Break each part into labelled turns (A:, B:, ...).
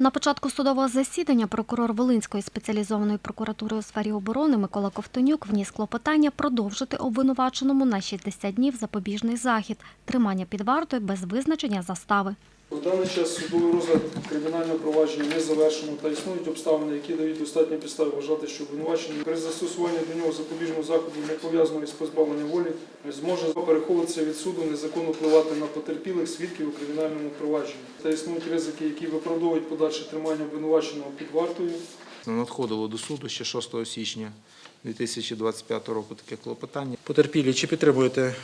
A: На початку судового засідання прокурор Волинської спеціалізованої прокуратури у сфері оборони Микола Ковтонюк вніс клопотання продовжити обвинуваченому на 60 днів запобіжний захід тримання під вартою без визначення застави.
B: В даний час судовий розгляд кримінального провадження не завершено та існують обставини, які дають достатні підстави вважати, що обвинувачений при застосуванні до нього запобіжного заходу не пов'язаного із позбавленням волі зможе переховуватися від суду, незаконно впливати на потерпілих свідків у кримінальному провадженні. Та існують ризики, які виправдовують подальше тримання обвинуваченого під вартою.
C: Надходило до суду ще 6 січня 2025 року таке клопотання. Потерпілі, чи підтримуєте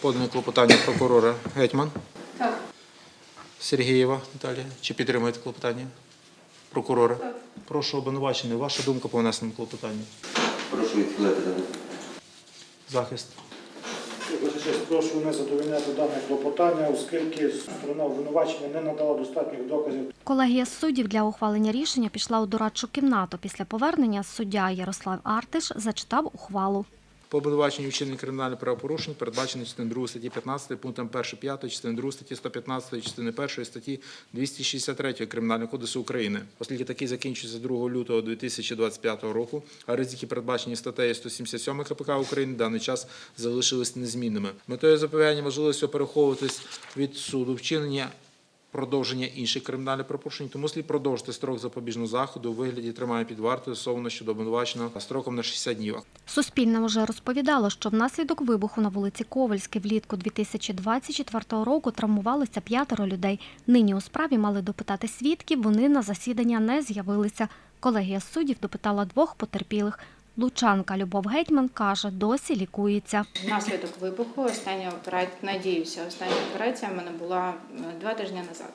C: подане клопотання прокурора Гетьман? Сергієва Наталія, чи підтримуєте клопотання прокурора? Так. Прошу обвинувачений, ваша думка по внесеному клопотанню.
D: Прошу відхилити дане.
C: Захист.
E: Ваша честь, прошу не задовольняти дане клопотання, оскільки сторона обвинувачення не надала достатніх доказів
A: Колегія суддів для ухвалення рішення пішла у дорадчу кімнату. Після повернення суддя Ярослав Артиш зачитав ухвалу.
C: По обвинуваченню вчинення кримінальних правопорушень передбачено частиною 2 статті 15 пунктом 1-5, частиною 2 статті 115, частиною 1 статті 263 Кримінального кодексу України. Оскільки такий закінчується 2 лютого 2025 року, а ризики, передбачені статтею 177 КПК України, в даний час залишились незмінними. Метою запобігання можливості переховуватись від суду вчинення продовження інших кримінальних правопорушень, тому слід продовжити строк запобіжного заходу у вигляді тримання під вартою стосовно щодо обвинуваченого строком на 60 днів.
A: Суспільне вже розповідало, що внаслідок вибуху на вулиці Ковальській влітку 2024 року травмувалися п'ятеро людей. Нині у справі мали допитати свідків, вони на засідання не з'явилися. Колегія суддів допитала двох потерпілих. Лучанка Любов Гетьман каже, досі лікується.
F: Внаслідок вибуху остання операція, надіюся, остання операція в мене була е, два тижні назад.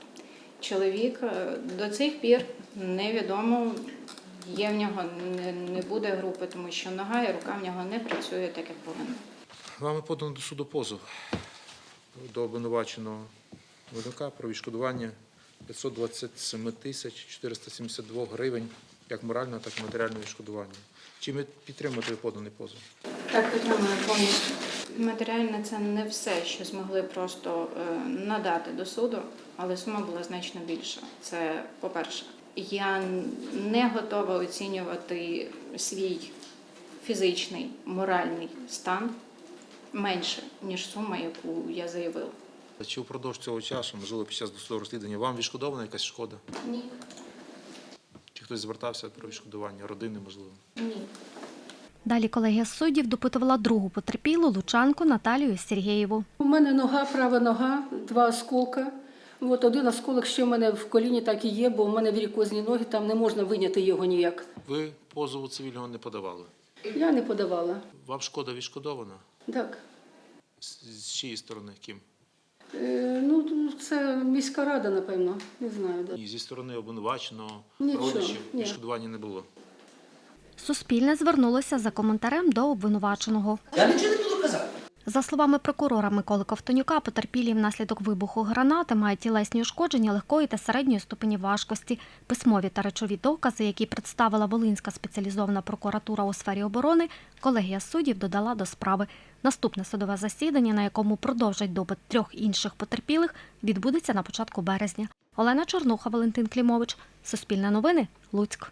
F: Чоловік е, до цих пір невідомо, є в нього не, не буде групи, тому що нога і рука в нього не працює так, як повинна.
C: Вами подано до суду позов до обвинуваченого виробника про відшкодування 527 тисяч 472 гривень як морального, так і матеріального відшкодування. Чи ви підтримуєте поданий позов?
F: Так, підтримую повністю. Матеріально це не все, що змогли просто е, надати до суду, але сума була значно більша. Це по-перше, я не готова оцінювати свій фізичний, моральний стан менше, ніж сума, яку я заявила.
C: Чи впродовж цього часу, можливо, під час досудового розслідування, вам відшкодована якась шкода?
F: Ні.
C: Хтось звертався про відшкодування родини, можливо?
F: Ні.
A: Далі колегія суддів допитувала другу потерпілу Лучанку Наталію Сергієву.
G: У мене нога, права нога, два осколка. От один осколок ще в мене в коліні так і є, бо в мене варікозні ноги, там не можна виняти його ніяк.
C: Ви позову цивільного не подавали.
G: Я не подавала.
C: Вам шкода відшкодована?
G: Так.
C: З, з чиєї сторони? Ким?
G: Е, ну, це міська рада, напевно. Не знаю. Да.
C: Ні, зі сторони обвинуваченого родичів відшкодування не було.
A: Суспільне звернулося за коментарем до обвинуваченого.
D: Я нічого не буду казати.
A: За словами прокурора Миколи Ковтонюка, потерпілі внаслідок вибуху гранати мають тілесні ушкодження легкої та середньої ступені важкості. Письмові та речові докази, які представила Волинська спеціалізована прокуратура у сфері оборони, колегія суддів додала до справи. Наступне судове засідання, на якому продовжать допит трьох інших потерпілих, відбудеться на початку березня. Олена Чорнуха, Валентин Клімович. Суспільне новини. Луцьк.